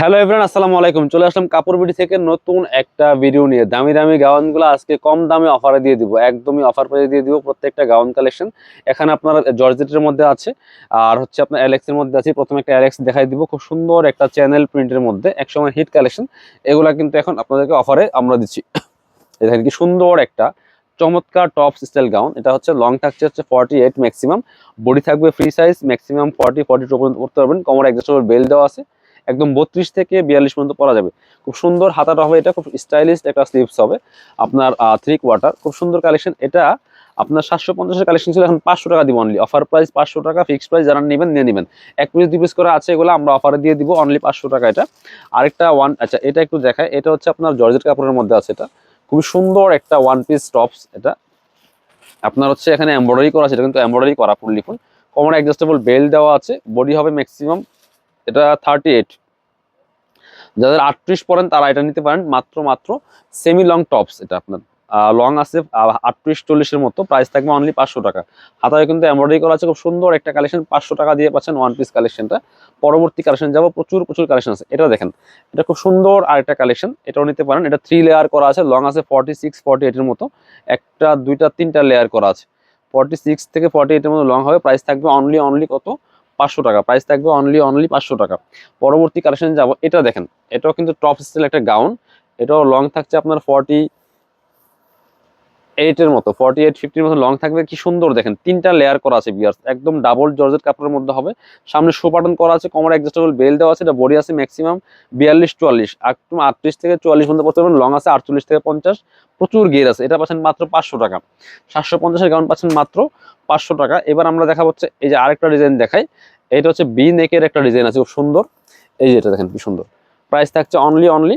Hello everyone আসসালামু আলাইকুম। চলে আসলাম কাপড় বিডি থেকে নতুন একটা ভিডিও নিয়ে। দামি দামি গাউনগুলো আজকে কম দামে অফারে দিয়ে দিব। একদমই অফার প্রাইসে দিয়ে দিব প্রত্যেকটা গাউন কালেকশন এখানে আপনার জর্জেটের মধ্যে আছে, আর হচ্ছে আপনার অ্যালেক্সের মধ্যে আছে। প্রথমে একটা অ্যালেক্স দেখাই দিব। খুব সুন্দর একটা চ্যানেল প্রিন্টের মধ্যে। একসময় হিট কালেকশন এগুলা কিন্তু এখন আপনাদেরকে অফারে আমরা দিচ্ছি। এই দেখেন কি সুন্দর একটা চমৎকার টপ স্টাইল গাউন এটা হচ্ছে লং থাকছে হচ্ছে ফর্টি এইট ম্যাক্সিমাম বডি থাকবে free size maximum forty forty two পর্যন্ত করতে পারবেন। কোমর অ্যাডজাস্টেবল বেল দেওয়া আছে। একদম বত্রিশ থেকে বিয়াল্লিশ পর্যন্ত পরা যাবে। খুব সুন্দর হাতাটা হবে এটা, খুব স্টাইলিশ একটা স্লিভস হবে। আপনার থ্রি কোয়ার্টার খুব সুন্দর কালেকশন এটা আপনার সাতশো পঞ্চাশের কালেকশন ছিল, এখন পাঁচশো টাকা দিব অনলি অফার প্রাইস পাঁচশো টাকা ফিক্সড প্রাইস যারা নেবেন, নিয়ে নেবেন। এক পিস দু পিস করে আছে এগুলো, আমরা অফারে দিয়ে দিব অনলি পাঁচশো টাকা এটা। আরেকটা ওয়ান আচ্ছা এটা একটু দেখায় এটা হচ্ছে আপনার জর্জেট কাপড়ের মধ্যে আছে এটা। খুবই সুন্দর একটা ওয়ান পিস টপস এটা। আপনার হচ্ছে এখানে এমব্রয়ডারি করা আছে, এটা কিন্তু এমব্রয়ডারি করা, ফুল লিখুন। কমন অ্যাডজাস্টেবল বেল দেওয়া আছে। বডি হবে ম্যাক্সিমাম এটা থার্টি এইট যাদের আটত্রিশ পরেন, তারা এটা নিতে পারেন। মাত্র মাত্র সেমি লং টপস এটা আপনার। লং আছে আটত্রিশ, চল্লিশের মতো। প্রাইস থাকবে অনলি পাঁচশো টাকা। হাতায় কিন্তু এমব্রয়ডারি করা আছে, খুব সুন্দর একটা কালেকশন পাঁচশো টাকা দিয়ে পাচ্ছেন ওয়ান পিস কালেকশনটা পরবর্তী কালেকশন যাব, প্রচুর প্রচুর কালেকশন আছে। এটা দেখেন, এটা খুব সুন্দর আরেকটা কালেকশন এটাও নিতে পারেন। এটা থ্রি লেয়ার করা আছে। লং আছে ফর্টি সিক্স ফর্টি এইটের মতো। একটা, দুইটা, তিনটা লেয়ার করা আছে। ফর্টি সিক্স থেকে ফর্টি এইটের মতো লং হবে। প্রাইস থাকবে অনলি অনলি কত? পাঁচশো টাকা। প্রাইস থাকবে অনলি অনলি পাঁচশো টাকা। পরবর্তী কালেকশন যাব, এটা দেখেন, এটাও কিন্তু টপ স্টাইল একটা গাউন এটাও লং থাকছে আপনার ফর্টি এইটের মতো ফর্টি এইট ফিফটির মতো লং থাকবে। কি সুন্দর দেখেন, তিনটা লেয়ার করা আছে বিয়ার্স একদম ডাবল জর্জেট কাপড়ের মধ্যে হবে। সামনে শো বাটন করা আছে কমর অ্যাডজাস্টেবল বেল দেওয়া আছে, এটা বডি আছে ম্যাক্সিমাম বিয়াল্লিশ, চুয়াল্লিশ, একদম আটত্রিশ থেকে চুয়াল্লিশ পর্যন্ত পড়তে লং আছে আটচল্লিশ থেকে পঞ্চাশ। প্রচুর গের আছে, এটা পাচ্ছেন মাত্র পাঁচশো টাকা। সাতশো পঞ্চাশের গাউন পাচ্ছেন মাত্র পাঁচশো টাকা। এবার আমরা দেখা হচ্ছে, এই যে আরেকটা ডিজাইন দেখাই। এটা হচ্ছে বি নেকের একটা ডিজাইন আছে, খুব সুন্দর। এই যে এটা দেখেন, কি সুন্দর। প্রাইস থাকছে অনলি অনলি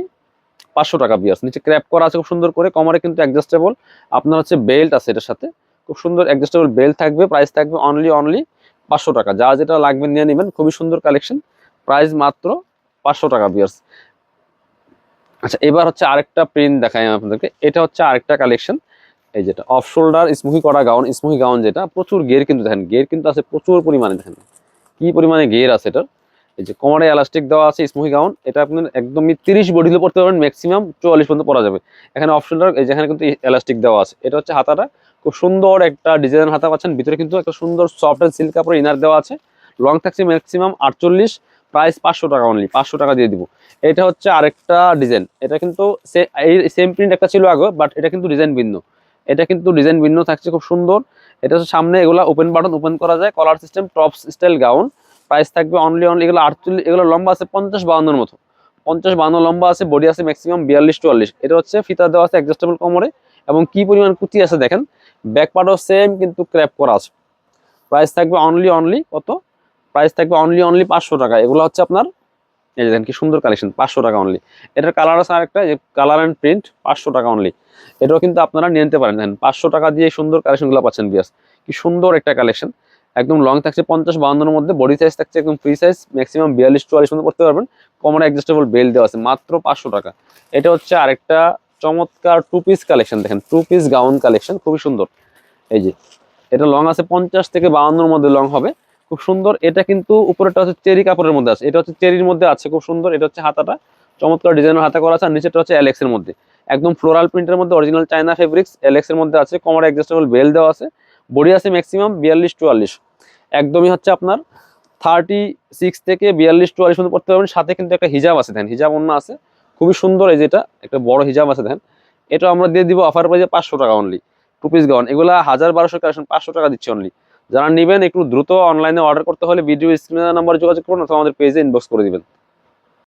পাঁচশো টাকা বিয়ার্স নিচে ক্র্যাপ করা আছে, খুব সুন্দর করে। কমারে কিন্তু অ্যাডজাস্টেবল আপনার হচ্ছে বেল্ট আছে এটার সাথে। খুব সুন্দর অ্যাডজাস্টেবল বেল্ট থাকবে। প্রাইস থাকবে অনলি অনলি পাঁচশো টাকা। যা যেটা লাগবে নিয়ে নেবেন। খুবই সুন্দর কালেকশন প্রাইস মাত্র পাঁচশো টাকা বিয়ার্স আচ্ছা এবার হচ্ছে আরেকটা প্রিন্ট দেখাই আমি আপনাদেরকে। এটা হচ্ছে আরেকটা কালেকশন এই যেটা অফ শোল্ডার স্মুহি করা গাউন স্মুহি গাউন যেটা, প্রচুর গের কিন্তু দেখেন। গের কিন্তু আছে প্রচুর পরিমাণে দেখেন। কি পরিমাণে গের আছে এটার? এই যে কোমরে এলাস্টিক দেওয়া আছে স্মুহি গাউন এটা আপনার একদমই তিরিশ বডিতে পড়তে পারবেন ম্যাক্সিমাম চুয়াল্লিশ পর্যন্ত পরা যাবে। এখানে শোল্ডার এই যেখানে কিন্তু এলাস্টিক দেওয়া আছে। এটা হচ্ছে হাতাটা। খুব সুন্দর একটা ডিজাইন হাতা পাচ্ছেন। ভিতরে কিন্তু একটা সুন্দর সফট অ্যান্ড সিল্ক কাপড় ইনার দেওয়া আছে। লং থাকছে ম্যাক্সিমাম আটচল্লিশ প্রাইস পাঁচশো টাকা অনলি পাঁচশো টাকা দিয়ে দিব। এটা হচ্ছে আরেকটা ডিজাইন এটা কিন্তু এই সেম প্রিন্ট একটা ছিল আগে বাট এটা কিন্তু ডিজাইন ভিন্ন। এটা কিন্তু ডিজাইন ভিন্ন থাকছে, খুব সুন্দর। এটা হচ্ছে সামনে এগুলা ওপেন বাটন ওপেন করা যায়। Collar system top style gown price থাকবে অনলি অনলি এগুলো আটচল্লিশ, এগুলো লম্বা আছে পঞ্চাশ বাউন্নের মতো। পঞ্চাশ বাউন্ন লম্বা আছে বডি আছে ম্যাক্সিমাম বিয়াল্লিশ, চুয়াল্লিশ। এটা হচ্ছে ফিতা দেওয়া আছে অ্যাডজাস্টেবল কোমরে। এবং কি পরিমাণ কুচি আছে দেখেন ব্যাক পার্টও সেম কিন্তু ক্র্যাপ করা আছে। প্রাইস থাকবে অনলি অনলি কত? প্রাইস থাকবে অনলি অনলি পাঁচশো টাকা। এগুলো হচ্ছে আপনার, এই দেখেন কি সুন্দর কালেকশন পাঁচশো টাকা অনলি এটার কালার আছে আরেকটা কালার অ্যান্ড প্রিন্ট পাঁচশো টাকা অনলি এটাও কিন্তু আপনারা নিয়ে নিতে পারেন। দেখেন, পাঁচশো টাকা দিয়ে সুন্দর কালেকশনগুলো পাচ্ছেন বিয়াস কি সুন্দর একটা কালেকশন একদম লং থাকছে পঞ্চাশ বাউন্নের মধ্যে বডি সাইজ থাকছে একদম ফ্রি সাইজ ম্যাক্সিমাম বিয়াল্লিশ, চুয়াল্লিশ মধ্যে পড়তে পারবেন। কমন অ্যাডজাস্টেবল বেল দেওয়া আছে, মাত্র পাঁচশো টাকা। এটা হচ্ছে আরেকটা চমৎকার টু পিস কালেকশন দেখেন টু পিস গাউন কালেকশন খুবই সুন্দর। এই যে, এটা লং আছে পঞ্চাশ থেকে বাউন্নর মধ্যে লং হবে। খুব সুন্দর, এটা কিন্তু উপরেটা হচ্ছে চেরি কাপড়ের মধ্যে আছে। এটা হচ্ছে চেরির মধ্যে আছে, খুব সুন্দর। এটা হচ্ছে হাতাটা, চমৎকার ডিজাইনের হাতা করা আছে। আর নিচেটা হচ্ছে অ্যালেক্সের মধ্যে। একদম ফ্লোরাল প্রিন্টের মধ্যে অরিজিনাল চায়না ফেব্রিক্স অ্যালেক্সের মধ্যে আছে। কমার অ্যাডজাস্টেবল বেল দেওয়া আছে। বডি আছে ম্যাক্সিমাম বিয়াল্লিশ, চুয়াল্লিশ। একদমই হচ্ছে আপনার থার্টি সিক্স থেকে বিয়াল্লিশ, চুয়াল্লিশ মধ্যে পড়তে পারবেন। সাথে কিন্তু একটা হিজাব আছে দেখেন হিজাব অন্য আছে। খুবই সুন্দর এই যেটা, একটা বড় হিজাব আছে দেখেন এটা আমরা দিয়ে দিব অফার প্রাইজে পাঁচশো টাকা অনলি টু পিস গাউন এগুলা হাজার বারোশো কালেকশন, পাঁচশো টাকা দিচ্ছি অনলি যারা নেবেন, একটু দ্রুত অনলাইনে অর্ডার করতে হলে ভিডিও স্ক্রিনের নাম্বার যোগাযোগ করুন, অথবা আমাদের পেজে ইনবক্স করে দিবেন।